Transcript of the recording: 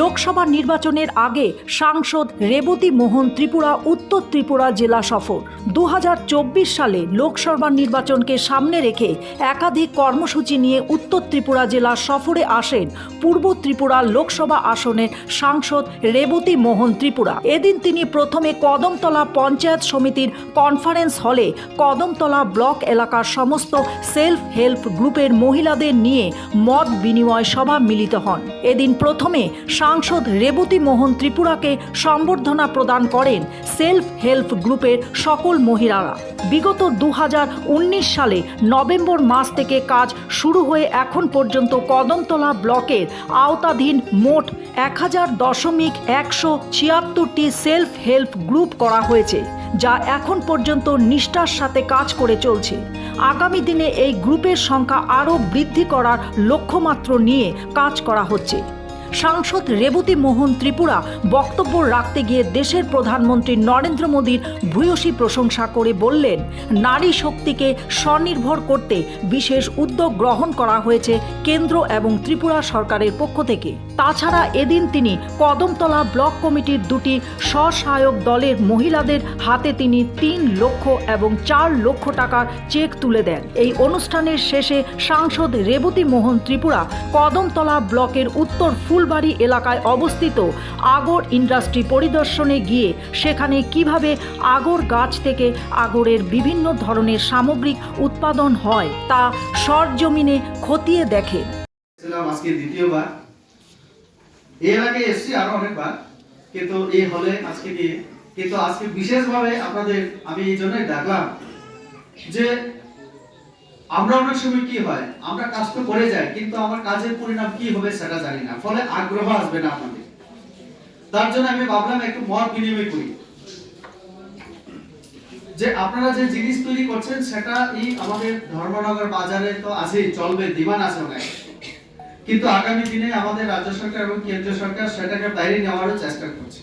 লোকসভা নির্বাচনের আগে সাংসদ রেবতী মোহন ত্রিপুরা, উত্তর ত্রিপুরা জেলা সফর। দুহাজার চব্বিশ সালে লোকসভা নির্বাচনকে সামনে রেখে একাধিক কর্মসূচি নিয়ে উত্তর ত্রিপুরা জেলা সফরে আসেন পূর্ব ত্রিপুরা লোকসভা আসনের সাংসদ রেবতী মোহন ত্রিপুরা। এদিন তিনি প্রথমে কদমতলা পঞ্চায়েত সমিতির কনফারেন্স হলে কদমতলা ব্লক এলাকার সমস্ত সেলফ হেল্প গ্রুপের মহিলাদের নিয়ে মত বিনিময় সভা মিলিত হন। এদিন প্রথমে সাংসদ রেবতী মোহন ত্রিপুরাকে সম্বর্ধনা প্রদান করেন সেলফ হেল্প গ্রুপের সকল মহিলারা। বিগত দু হাজার উনিশ সালে নভেম্বর মাস থেকে কাজ শুরু হয়ে এখন পর্যন্ত কদমতলা ব্লকের আওতাধীন মোট এক হাজার দশমিক একশো ছিয়াত্তরটি সেলফ হেল্প গ্রুপ করা হয়েছে, যা এখন পর্যন্ত নিষ্ঠার সাথে কাজ করে চলছে। আগামী দিনে এই গ্রুপের সংখ্যা আরও বৃদ্ধি করার লক্ষ্যমাত্র নিয়ে কাজ করা হচ্ছে। সাংসদ রেবতী মোহন ত্রিপুরা বক্তব্য রাখতে গিয়ে দেশের প্রধানমন্ত্রী নরেন্দ্র মোদীর ভূয়সী প্রশংসা করে বললেন, নারী শক্তিকে স্বনির্ভর করতে বিশেষ উদ্যোগ গ্রহণ করা হয়েছে কেন্দ্র এবং ত্রিপুরা সরকারের পক্ষ থেকে। তাছাড়া এদিন তিনি কদমতলা ব্লক কমিটির দুটি স্বসহায়ক দলের মহিলাদের হাতে তিনি তিন লক্ষ এবং চার লক্ষ টাকার চেক তুলে দেন। এই অনুষ্ঠানের শেষে সাংসদ রেবতী মোহন ত্রিপুরা কদমতলা ব্লকের উত্তর ফুলবাড়ি এলাকায় অবস্থিত আগর ইন্ডাস্ট্রি পরিদর্শনে গিয়ে সেখানে কীভাবে আগর গাছ থেকে আগরের বিভিন্ন ধরনের সামগ্রিক উৎপাদন হয় তা সরজমিনে খতিয়ে দেখে। এর আগে এসছি আরও অনেকবার, কিন্তু এই হলে আজকে দিয়ে কিন্তু আজকে বিশেষভাবে আপনাদের আমি এই জন্যই ডাকলাম যে আমরা অনেক সময় কি হয়, আমরা কাজ তো করে যাই, কিন্তু আমার কাজের পরিণাম কি হবে সেটা জানি না, ফলে আগ্রহ আসবে না আপনাদের তার জন্য আমি ভাবলাম একটু মত বিনিময় করি। যে আপনারা যে জিনিস তৈরি করছেন, সেটা এই আমাদের ধর্মনগর বাজারে তো আছেই, চলবে, ডিমান্ড আছে অনেক। কিন্তু আগামী দিনে আমাদের রাজ্য সরকার এবং কেন্দ্রীয় সরকার সেটাকে বাইরে নেওয়ারও চেষ্টা করছে।